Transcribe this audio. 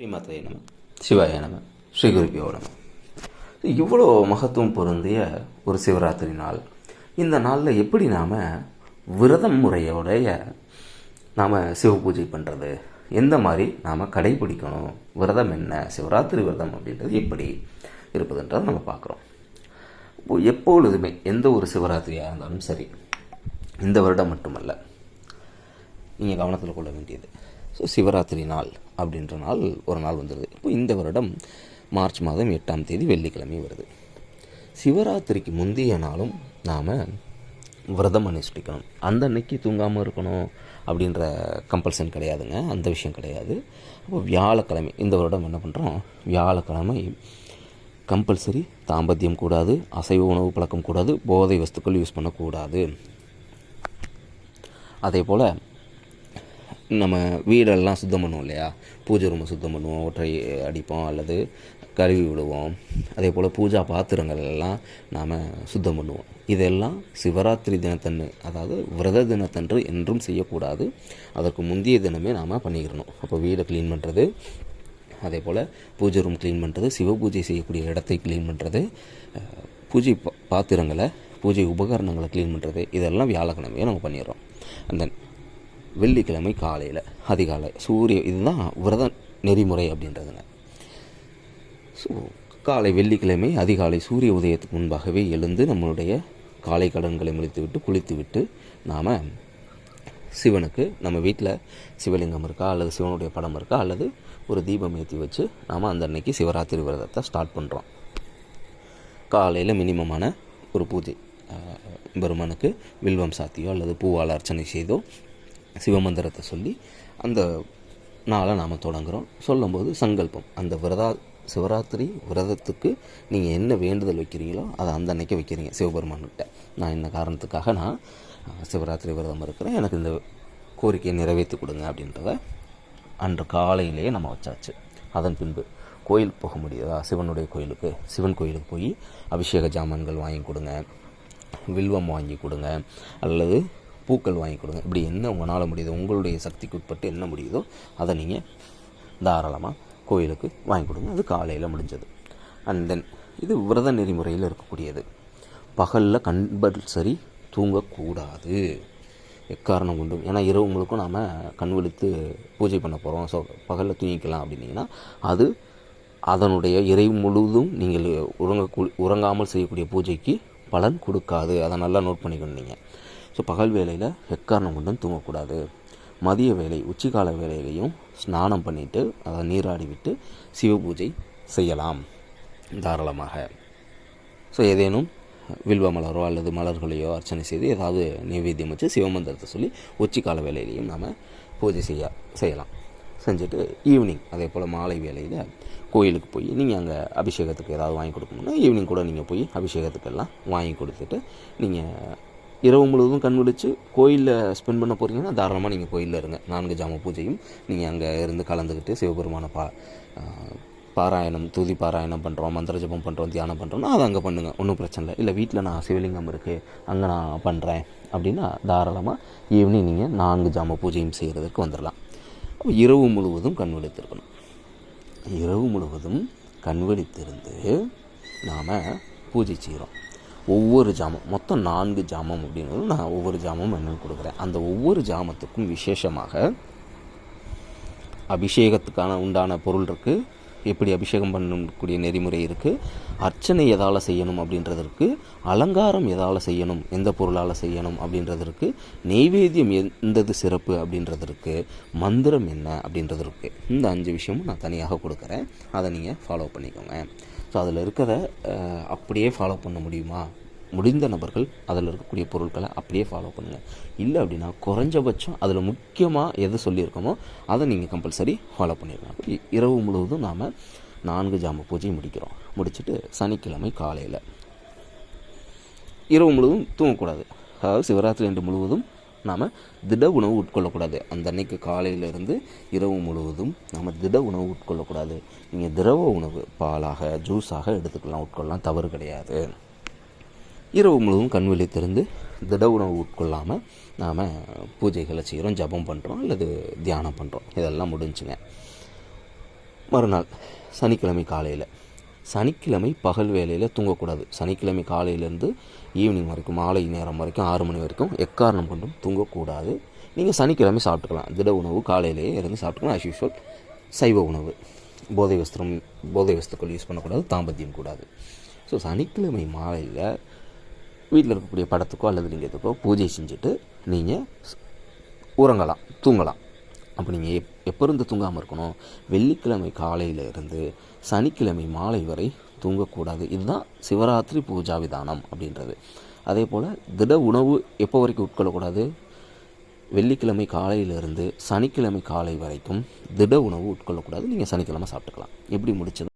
ஸ்ரீமாத்திரை நம. சிவாய நம. ஸ்ரீ நம. இவ்வளோ மகத்துவம் பொருந்திய ஒரு சிவராத்திரி நாள். இந்த நாளில் எப்படி நாம் விரதம் முறையோடைய நாம் சிவ பூஜை பண்ணுறது எந்த மாதிரி நாம் கடைபிடிக்கணும்? விரதம் என்ன? சிவராத்திரி விரதம் அப்படின்றது எப்படி இருப்பதுன்றதை நம்ம பார்க்குறோம். எப்பொழுதுமே எந்த ஒரு சிவராத்திரியாக இருந்தாலும் சரி இந்த வருடம் மட்டுமல்ல. நீங்கள் கவனத்தில் கொள்ள வேண்டியது. ஸோ சிவராத்திரி நாள். அப்படின்ற நாள் ஒரு நாள் வந்துடுது இப்போ இந்த வருடம் மார்ச் மாதம் எட்டாம் தேதி வெள்ளிக்கிழமை வருது. சிவராத்திரிக்கு முந்தைய நாளும் நாம் விரதம் அனுஷ்டிக்கணும். அந்த அன்னைக்கு தூங்காமல் இருக்கணும் அப்படின்ற கம்பல்சன் கிடையாதுங்க. அந்த விஷயம் கிடையாது. அப்போ வியாழக்கிழமை இந்த வருடம் என்ன பண்ணுறோம் வியாழக்கிழமை கம்பல்சரி தாம்பத்தியம் கூடாது அசைவ உணவு பழக்கம் கூடாது போதை வஸ்துக்கள் யூஸ் பண்ணக்கூடாது. அதே போல் நம்ம வீடெல்லாம் சுத்தம் பண்ணுவோம் இல்லையா? பூஜை ரூமை சுத்தம் பண்ணுவோம் ஒற்றை அடிப்போம் அல்லது கழுவி விடுவோம். அதே போல் பூஜா பாத்திரங்கள் எல்லாம் நாம் சுத்தம் பண்ணுவோம். இதெல்லாம் சிவராத்திரி தினத்தன்று அதாவது விரத தினத்தன்று என்றும் செய்யக்கூடாது. அதற்கு முந்தைய தினமே நாம் பண்ணிக்கிறணும். அப்போ வீடை க்ளீன் பண்ணுறது அதே போல் பூஜை ரூம் க்ளீன் பண்ணுறது சிவ பூஜை செய்யக்கூடிய இடத்தை க்ளீன் பண்ணுறது பூஜை பாத்திரங்களை பூஜை உபகரணங்களை க்ளீன் பண்ணுறது இதெல்லாம் வியாழக்கிழமையே நம்ம பண்ணிடுறோம். அந்த வெள்ளிக்கிழமை காலையில் அதிகாலை சூரிய இதுதான் விரத நெறிமுறை அப்படின்றதுங்க. ஸோ காலை வெள்ளிக்கிழமை அதிகாலை சூரிய உதயத்துக்கு முன்பாகவே எழுந்து நம்மளுடைய காலை கடன்களை முடித்துவிட்டு குளித்துவிட்டு நாம் சிவனுக்கு நம்ம வீட்டில் சிவலிங்கம் இருக்கா அல்லது சிவனுடைய படம் இருக்கா அல்லது ஒரு தீபம் ஏற்றி வச்சு நாம் அந்த அன்னைக்கு சிவராத்திரி விரதத்தை ஸ்டார்ட் பண்ணுறோம் காலையில் மினிமமான ஒரு பூஜை அஹ், பெருமானுக்கு வில்வம் சாத்தியோ அல்லது பூவால் அர்ச்சனை செய்தோ சிவமந்திரத்தை சொல்லி அந்த நாளை நாம் தொடங்குகிறோம் சொல்லும்போது சங்கல்பம். அந்த விரதா சிவராத்திரி விரதத்துக்கு நீங்கள் என்ன வேண்டுதல் வைக்கிறீங்களோ அதை அந்த அன்னைக்கு வைக்கிறீங்க. சிவபெருமான்கிட்ட. நான் இந்த காரணத்துக்காக நான் சிவராத்திரி விரதம் இருக்கிறேன். எனக்கு இந்த கோரிக்கையை நிறைவேற்றி கொடுங்க அப்படின்றத அன்று காலையிலேயே நம்ம வச்சாச்சு. அதன் பின்பு கோயில் போக முடியாதா? சிவனுடைய கோயிலுக்கு சிவன் கோயிலுக்கு போய் அபிஷேக ஜாமான்கள் வாங்கி கொடுங்க. வில்வம் வாங்கி கொடுங்க. அல்லது பூக்கள் வாங்கி கொடுங்க. இப்படி என்ன உங்களால் முடியுதோ? உங்களுடைய சக்திக்கு உட்பட்டு என்ன முடியுதோ அதை நீங்கள் தாராளமாக கோயிலுக்கு வாங்கி கொடுங்க. அது காலையில் முடிஞ்சது. அண்ட் தென் இது விரத நெறிமுறையில் இருக்கக்கூடியது. பகலில் கம்பல்சரி தூங்கக்கூடாது. எக்காரணம் கொண்டும்? ஏன்னா இரவு முழுக்கும் நாம் கண் விழித்து பூஜை பண்ண போகிறோம் ஸோ பகலில் தூங்கிக்கலாம் அப்படின்னீங்கன்னா அது அதனுடைய இறை முழுவதும் நீங்கள் உறங்க உறங்காமல் செய்யக்கூடிய பூஜைக்கு பலன் கொடுக்காது. அதை நல்லா நோட் பண்ணிக்கணும் நீங்கள் ஸோ பகல் வேலையில் எக்காரணம் கொண்டும் தூங்கக்கூடாது. மதிய வேலை உச்சிக்கால வேலையிலையும் ஸ்நானம் பண்ணிவிட்டு அதை நீராடி விட்டு சிவ பூஜை செய்யலாம். தாராளமாக. ஸோ ஏதேனும் வில்வ மலரோ அல்லது மலர்களையோ அர்ச்சனை செய்து ஏதாவது நைவேத்தியம் வச்சு சிவமந்திரத்தை சொல்லி உச்சிக்கால வேலையிலையும் நாம் பூஜை செய்ய செய்யலாம். செஞ்சுட்டு ஈவினிங் அதே போல் மாலை வேலையில் கோயிலுக்கு போய் நீங்கள் அங்கே அபிஷேகத்துக்கு ஏதாவது வாங்கி கொடுக்கணும்னா ஈவினிங் கூட நீங்கள் போய் அபிஷேகத்துக்கெல்லாம் வாங்கி கொடுத்துட்டு நீங்கள் இரவு முழுவதும் கண் விழித்து கோயிலில் ஸ்பெண்ட் பண்ண போகிறீங்கன்னா தாராளமாக நீங்கள் கோயிலில் இருங்க. நான்கு ஜாம பூஜையும் நீங்கள் அங்கே இருந்து கலந்துக்கிட்டு சிவபெருமான பா பாராயணம் துதி பாராயணம் பண்ணுறோம் மந்திர ஜபம் பண்ணுறோம் தியானம் பண்ணுறோம்னா அதை அங்கே பண்ணுங்கள் ஒன்றும் பிரச்சனை இல்லை. இல்லை வீட்டில் நான் சிவலிங்கம் இருக்குது அங்கே நான் பண்ணுறேன் அப்படின்னா தாராளமாக ஈவினிங் நீங்கள் நான்கு ஜாம பூஜையும் செய்கிறதுக்கு வந்துடலாம் அப்போ இரவு முழுவதும் கண் விழித்திருக்கணும். இரவு முழுவதும் கண் விழித்திருந்து நாம் பூஜை செய்கிறோம் ஒவ்வொரு ஜாமம் மொத்தம் நான்கு ஜாமம் அப்படிங்கிறது நான் ஒவ்வொரு ஜாமமும் என்னென்னு கொடுக்குறேன். அந்த ஒவ்வொரு ஜாமத்துக்கும் விசேஷமாக அபிஷேகத்துக்கான உண்டான பொருள் இருக்குது எப்படி அபிஷேகம் பண்ணக்கூடிய நெறிமுறை இருக்குது அர்ச்சனை எதால் செய்யணும் அப்படின்றதற்கு அலங்காரம் எதால் செய்யணும்? எந்த பொருளால் செய்யணும் அப்படின்றதற்கு நெய்வேத்தியம் எந்தது சிறப்பு அப்படின்றதற்கு மந்திரம் என்ன அப்படின்றது இருக்குது இந்த அஞ்சு விஷயமும் நான் தனியாக கொடுக்குறேன். அதை நீங்கள் ஃபாலோ பண்ணிக்கோங்க. ஸோ அதில் இருக்கிற அப்படியே ஃபாலோ பண்ண முடியுமா? முடிந்த நபர்கள் அதில் இருக்கக்கூடிய பொருட்களை அப்படியே ஃபாலோ பண்ணுங்கள் இல்லை அப்படின்னா குறைஞ்சபட்சம் அதில் முக்கியமாக எது சொல்லியிருக்கோமோ அதை நீங்கள் கம்பல்சரி ஃபாலோ பண்ணிடலாம் இ- இரவு முழுவதும் நாம் நான்கு ஜாம பூஜை முடிக்கிறோம். முடிச்சுட்டு சனிக்கிழமை காலையில். இரவு முழுவதும் தூங்கக்கூடாது. அதாவது சிவராத்திரி அன்று முழுவதும் நாம் திட உணவு உட்கொள்ளக்கூடாது. அந்த அன்னைக்கு காலையிலேருந்து இரவு முழுவதும் நாம் திட உணவு உட்கொள்ளக்கூடாது. நீங்கள் திரவ உணவு பாலாக ஜூஸாக எடுத்துக்கலாம். உட்கொள்ளலாம் தவறு கிடையாது. இரவு முழுவதும் கண் விழித்திருந்து திட உணவு உட்கொள்ளாமல் நாம் பூஜைகளை செய்கிறோம் ஜபம் பண்ணுறோம் அல்லது தியானம் பண்ணுறோம் இதெல்லாம் முடிஞ்சுங்க. மறுநாள் சனிக்கிழமை காலையில். சனிக்கிழமை பகல் வேலையில் தூங்கக்கூடாது. சனிக்கிழமை காலையிலேருந்து ஈவினிங் வரைக்கும் மாலை நேரம் வரைக்கும் ஆறு மணி வரைக்கும் எக்காரணம் கொண்டும் தூங்கக்கூடாது. நீங்கள் சனிக்கிழமை சாப்பிட்டுக்கலாம். திட உணவு காலையிலேயே இருந்து சாப்பிட்டுக்கலாம். ஆஸ் யூஷுவல் சைவ உணவு. போதை வஸ்திரம் போதை வஸ்துக்கள் யூஸ் பண்ணக்கூடாது தாம்பத்தியம் கூடாது. ஸோ சனிக்கிழமை மாலையில் வீட்டில் இருக்கக்கூடிய படத்துக்கோ அல்லது நீங்கள் எதுக்கோ பூஜை செஞ்சுட்டு நீங்கள் உறங்கலாம் தூங்கலாம். அப்போ நீங்கள் எப் எப்போ இருந்து தூங்காமல் இருக்கணும்? வெள்ளிக்கிழமை காலையில் இருந்து சனிக்கிழமை மாலை வரை தூங்கக்கூடாது. இதுதான் சிவராத்திரி பூஜா விதானம் அப்படின்றது. அதே போல் திட உணவு எப்போ வரைக்கும் உட்கொள்ளக்கூடாது? வெள்ளிக்கிழமை காலையிலிருந்து சனிக்கிழமை காலை வரைக்கும் திட உணவு உட்கொள்ளக்கூடாது. நீங்கள் சனிக்கிழமை சாப்பிட்டுக்கலாம். எப்படி முடிச்சது